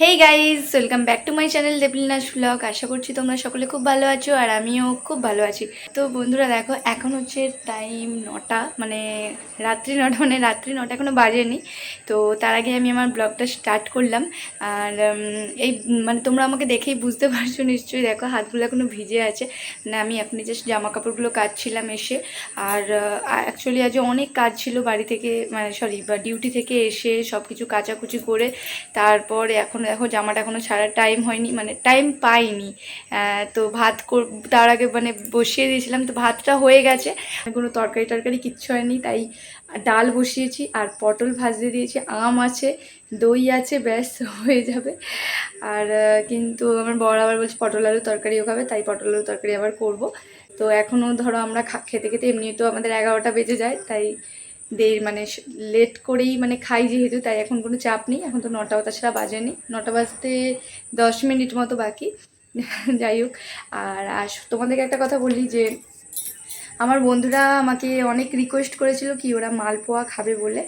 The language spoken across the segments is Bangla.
Hey guys welcome back to my channel Deblina's vlog আশা করছি তোমরা সকলে খুব ভালো আছো আর আমিও খুব ভালো আছি। তো বন্ধুরা, দেখো, এখন হচ্ছে টাইম নটা মানে রাত্রি নটা মানে রাত্রি নটা এখনও বাজেনি। তো তার আগে আমি আমার ব্লগটা স্টার্ট করলাম। আর এই মানে তোমরা আমাকে দেখেই বুঝতে পারছ নিশ্চয়ই। দেখো, হাতগুলো এখনও ভিজে আছে। মানে আমি এখন জাস্ট জামা কাপড়গুলো কাচ্ছিলাম এসে। আর অ্যাকচুয়ালি আজ অনেক কাজ ছিল বাড়ি থেকে মানে সরি ডিউটি থেকে এসে সব কিছু কাচাকুচি করে, তারপর এখন দেখো, জামাটা এখনও ছাড়ার টাইম হয়নি মানে টাইম পাইনি। তো ভাত তার আগে মানে বসিয়ে দিয়েছিলাম, তো ভাতটা হয়ে গেছে। কোনো তরকারি টরকারি কিচ্ছু হয়নি, তাই ডাল বসিয়েছি আর পটল ভাজতে দিয়েছি, আম আছে, দই আছে, ব্যাস, হয়ে যাবে। আর কিন্তু আমার বড় আবার বলছে, পটল আলু তরকারিও খাবে, তাই পটল আলু তরকারি আবার করব। তো এখনও ধরো আমরা খেতে খেতে এমনি তো আমাদের এগারোটা বেজে যায়, তাই দের মানে লেট করেই মানে খাই যেহেতু, তাই এখন কোনো চাপ নেই। এখন তো নটা তাছাড়া বাজেনি। নটা বাজতে দশ মিনিট মতো বাকি। যাই হোক, আর আস, তোমাদেরকে একটা কথা বলি যে আমার বন্ধুরা আমাকে অনেক রিকোয়েস্ট করেছিল কি ওরা মালপোয়া খাবে বলে।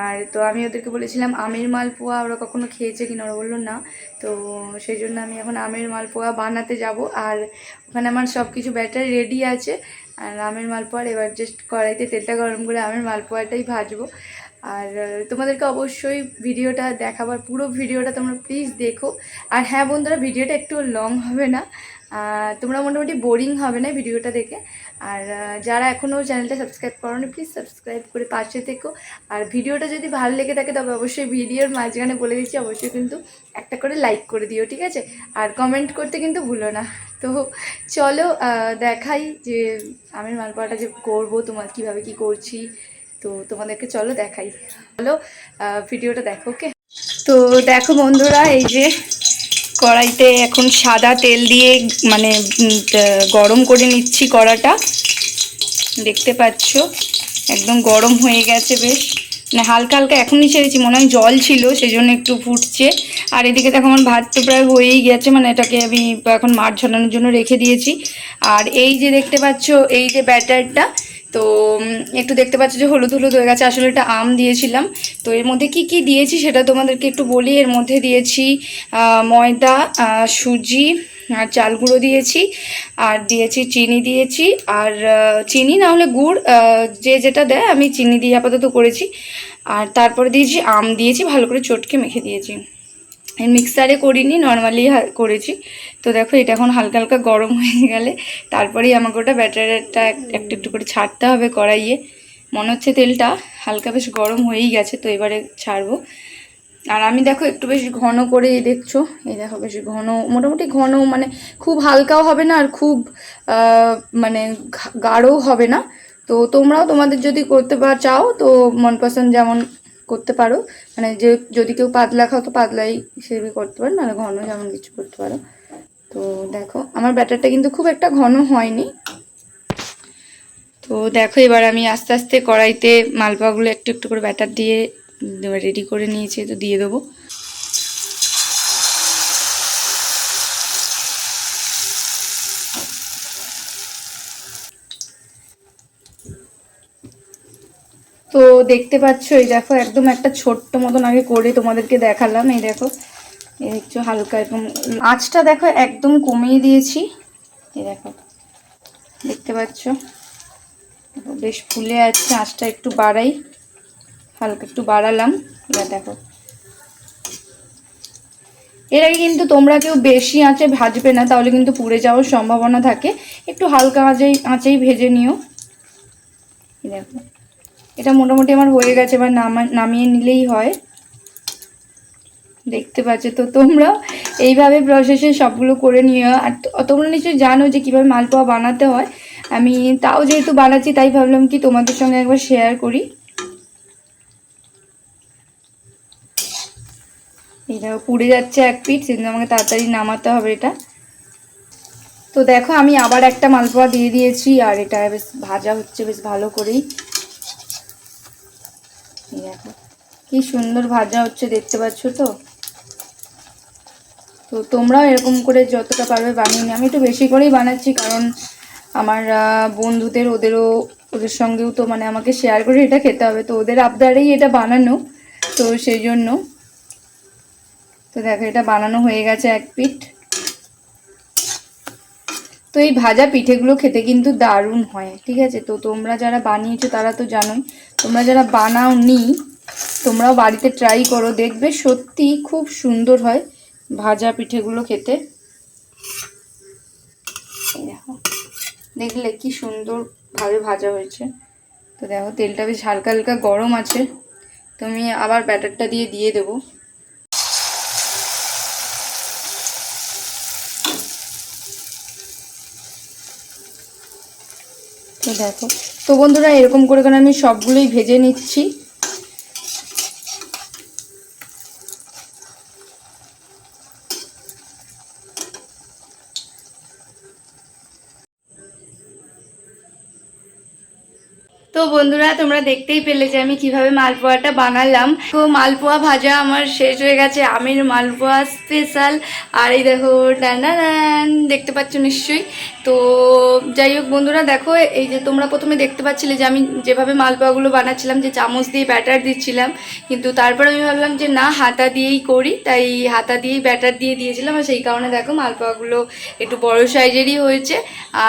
আর তো আমি ওদেরকে বলেছিলাম, আমের মালপোয়া ওরা কখনো খেয়েছে কিনা? ওরা বলল, না। তো সেই জন্য আমি এখন আমের মালপোয়া বানাতে যাব। আর ওখানে আমার সব কিছু ব্যাটার রেডি আছে। আর আমের মালপোয়ার এবার জাস্ট কড়াইতে তেলটা গরম করে আমের মালপোয়াটাই ভাজবো। আর তোমাদেরকে অবশ্যই ভিডিওটা দেখাবার, পুরো ভিডিওটা তোমরা প্লিজ দেখো। আর হ্যাঁ বন্ধুরা, ভিডিওটা একটু লং হবে না। তোমরা মোটামুটি বোরিং হবে না ভিডিওটা দেখে। আর যারা এখনও চ্যানেলটা সাবস্ক্রাইব করোনি প্লিজ সাবস্ক্রাইব করে পাশে থেকো। আর ভিডিওটা যদি ভালো লেগে থাকে, তবে অবশ্যই ভিডিওর মাঝখানে বলে দিচ্ছি, অবশ্যই কিন্তু একটা করে লাইক করে দিও, ঠিক আছে? আর কমেন্ট করতে কিন্তু ভুলো না। তো চলো দেখাই যে আমি মালপোয়াটা যে করব, তোমার কীভাবে কি করছি। তো তোমাদেরকে চলো দেখাই। চলো ভিডিওটা দেখো, ওকে? তো দেখো বন্ধুরা, এই যে কড়াইতে এখন সাদা তেল দিয়ে মানে গরম করে নিচ্ছি কড়াটা। দেখতে পাচ্ছ, একদম গরম হয়ে গেছে বেশ। মানে হালকা হালকা এখনই ছেড়েছি, মনে হয় জল ছিল সেই জন্য একটু ফুটছে। আর এদিকে দেখো, আমার ভাত তো প্রায় হয়েই গেছে মানে এটাকে আমি এখন মাঠ ঝরানোর জন্য রেখে দিয়েছি। আর এই যে দেখতে পাচ্ছ, এই যে ব্যাটারটা তো একটু দেখতে পাচ্ছ যে হলুদ হলুদ হয়ে গেছে। আসলে এটা আম দিয়েছিলাম। তো এর মধ্যে কি কি দিয়েছি সেটা তোমাদেরকে একটু বলি। এর মধ্যে দিয়েছি ময়দা সুজি আর চাল গুঁড়ো দিয়েছি। আর দিয়েছি চিনি দিয়েছি। আর চিনি না হলে গুড় যে যেটা দেয় আমি চিনি দিয়ে আপাতত করেছি। আর তারপরে দিয়েছি আম দিয়েছি, ভালো করে চটকে মেখে দিয়েছি। মিক্সারে করিনি নর্মালি করেছি। তো দেখো, এটা এখন হালকা হালকা গরম হয়ে গেলে, তারপরেই আমাকে ওটা ব্যাটারটা একটু একটু করে ছাড়তে হবে কড়াইয়ে। মনে হচ্ছে তেলটা হালকা বেশ গরম হয়েই গেছে, তো এবারে ছাড়বো। আর আমি দেখো, একটু বেশ ঘন করে দেখছ, এই দেখো, বেশ ঘন, মোটামুটি ঘন মানে খুব হালকাও হবে না, আর খুব মানে গাঢ়ও হবে না। তো তোমরাও তোমাদের যদি করতে পা, চাও, তো মনপসন্দ যেমন করতে পারো। মানে যে, যদি কেউ পাতলা খাও তো পাতলাই হিসেবে করতে পারো, নাহলে ঘন যেমন কিছু করতে পারো। তো দেখো, আমার ব্যাটারটা কিন্তু খুব একটা ঘন হয়নি। তো দেখো, এবার আমি আস্তে আস্তে কড়াইতে মালপাগুলো একটু একটু করে ব্যাটার দিয়ে রেডি করে নিয়েছি, তো দিয়ে দেবো তো দেখতে পাচ্ছ, এই দেখো, একদম একটা ছোট্ট মতন আগে করে তোমাদেরকে দেখালাম, এই দেখো দেখছ হালকা এরকম আঁচটা দেখো একদম কমিয়ে দিয়েছি, এই দেখো, দেখতে পাচ্ছ বেশ ফুলে আছে, আঁচটা একটু বাড়াই, হালকা একটু বাড়ালাম, এবার দেখো। এর আগে কিন্তু তোমরা কেউ বেশি আঁচে ভাজবে না, তাহলে কিন্তু পুড়ে যাওয়ার সম্ভাবনা থাকে, একটু হালকা আঁচেই আঁচেই ভেজে নিও দেখো। এটা মোটামুটি আমার হয়ে গেছে, এবার নামা, নামিয়ে নিলেই হয়। দেখতে পাচ্ছ তো তোমরা এইভাবে প্রসেসে সবগুলো করে নিও। আর তোমরা নিশ্চয়ই জানো যে কীভাবে মালপোয়া বানাতে হয়। আমি তাও যেহেতু বানাচ্ছি, তাই ভাবলাম কি তোমাদের সঙ্গে একবার শেয়ার করি। এটা পুড়ে যাচ্ছে এক পিঠ সেদিন আমাকে তাড়াতাড়ি নামাতে হবে এটা। তো দেখো, আমি আবার একটা মালপোয়া দিয়ে দিয়েছি, আর এটা বেশ ভাজা হচ্ছে, বেশ ভালো করেই এই দেখো কি সুন্দর ভাজা হচ্ছে দেখতে পাচ্ছ তো? তো তোমরাও এরকম করে যতটা পারবে বানিয়ে নিও। আমি একটু বেশি করেই বানাচ্ছি কারণ আমার বন্ধুদের, ওদেরও, ওদের সঙ্গেও তো মানে আমাকে শেয়ার করে এটা খেতে হবে। তো ওদের আবদারেই এটা বানানো, তো সেই জন্য। তো তো দেখো, এটা বানানো হয়ে গেছে এক পিঠ। তো এই ভাজা পিঠেগুলো খেতে কিন্তু দারুণ হয়, ঠিক আছে? তো তোমরা যারা বানিয়েছো তারা তো জানোই। তোমরা যারা বানাও নি তোমরাও বাড়িতে ট্রাই করো, দেখবে সত্যি খুব সুন্দর হয় ভাজা পিঠেগুলো খেতে। দেখো, দেখলে কি সুন্দরভাবে ভাজা হয়েছে। তো দেখো, তেলটা বেশ হালকা হালকা গরম আছে। তো আমি আবার ব্যাটারটা দিয়ে দিয়ে দেবো। তো দেখো, তো বন্ধুরা এরকম করে করে আমি সবগুলোই ভেজে নিচ্ছি। তো বন্ধুরা, তোমরা দেখতেই পেলে যে আমি কীভাবে মালপোয়াটা বানালাম। তো মালপোয়া ভাজা আমার শেষ হয়ে গেছে। আমির মালপোয়া স্পেশাল আর এই দেখো ডান দেখতে পাচ্ছ নিশ্চয়ই। তো যাই হোক বন্ধুরা, দেখো, এই যে তোমরা প্রথমে দেখতে পাচ্ছিলে যে আমি যেভাবে মালপোয়াগুলো বানাচ্ছিলাম, যে চামচ দিয়ে ব্যাটার দিচ্ছিলাম। কিন্তু তারপর আমি ভাবলাম যে না, হাতা দিয়েই করি। তাই হাতা দিয়েই ব্যাটার দিয়ে দিয়েছিলাম। আর সেই কারণে দেখো, মালপোয়াগুলো একটু বড় সাইজেরই হয়েছে।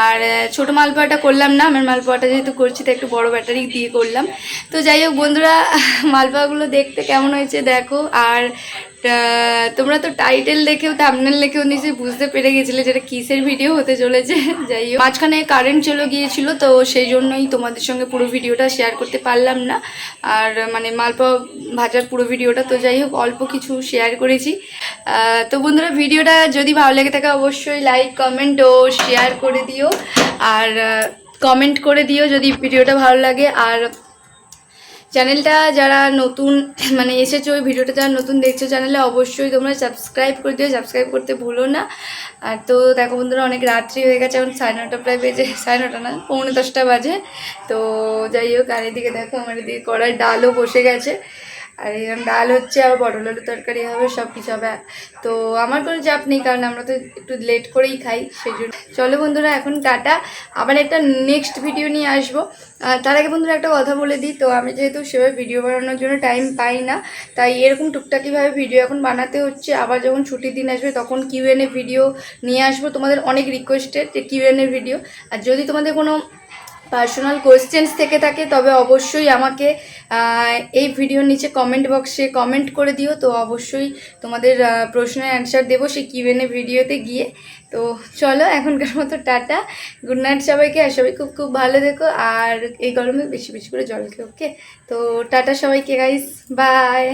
আর ছোট মালপোয়াটা করলাম না। আমার মালপোয়াটা যেহেতু করছি তো একটু বড় ব্যাটারি দিয়ে করলাম। তো যাই হোক বন্ধুরা মালপোয়াগুলো দেখতে কেমন হয়েছে দেখো। আর তোমরা তো টাইটেল দেখেও থামনেল দেখেও নিশ্চয়ই বুঝতে পেরে গেছিলে যেটা কিসের ভিডিও হতে চলেছে। যাই হোক, মাঝখানে কারেন্ট চলে গিয়েছিল, তো সেই জন্যই তোমাদের সঙ্গে পুরো ভিডিওটা শেয়ার করতে পারলাম না। আর মানে মালপোয়া ভাজার পুরো ভিডিওটা তো যাই হোক, অল্প কিছু শেয়ার করেছি। তো বন্ধুরা ভিডিওটা যদি ভালো লেগে থাকে, অবশ্যই লাইক কমেন্ট ও শেয়ার করে দিও। আর কমেন্ট করে দিও যদি ভিডিওটা ভালো লাগে। আর চ্যানেলটা যারা নতুন মানে এসেছ, ওই ভিডিওটা যারা নতুন দেখছ চ্যানেলে অবশ্যই তোমরা সাবস্ক্রাইব করে দিও। সাবস্ক্রাইব করতে ভুলো না। আর তো দেখো বন্ধুরা, অনেক রাত্রি হয়ে গেছে, এখন সাড়ে নটা প্রায় বেজে, সাড়ে নটা না, পৌনে দশটা বাজে। তো যাই হোক, আর এদিকে দেখো, আমার এদিকে কড়াই ডালও বসে গেছে। আর এরকম ডাল হচ্ছে, আবার পটল আলু তরকারি হবে সব কিছু হবে। তো আমার কোনো চাপ নেই, কারণ আমরা তো একটু লেট করেই খাই, সেই জন্য। চলো বন্ধুরা, এখন টাটা। আবার একটা নেক্সট ভিডিও নিয়ে আসব। তার আগে বন্ধুরা একটা কথা বলে দিই, তো আমি যেহেতু সেভাবে ভিডিও বানানোর জন্য টাইম পাই না, তাই এরকম টুকটাকিভাবে ভিডিও এখন বানাতে হচ্ছে। আবার যখন ছুটির দিন আসবে, তখন কিউএনএ ভিডিও নিয়ে আসব। তোমাদের অনেক রিকোয়েস্টেড যে কিউএনএ ভিডিও আর যদি তোমাদের কোনো পার্সোনাল কোয়েশ্চেন্স থেকে থাকে, তবে অবশ্যই আমাকে এই ভিডিওর নিচে কমেন্ট বক্সে কমেন্ট করে দিও। তো অবশ্যই তোমাদের প্রশ্নের অ্যান্সার দেবো সেই কিউএনএ ভিডিওতে গিয়ে। তো চলো, এখনকার মতো টাটা। গুড নাইট সবাইকে আর সবাই খুব খুব ভালো থেকো। আর এই গরমে বেশি বেশি করে জল খেয়ে ওকে তো টাটা সবাইকে গাইস বাই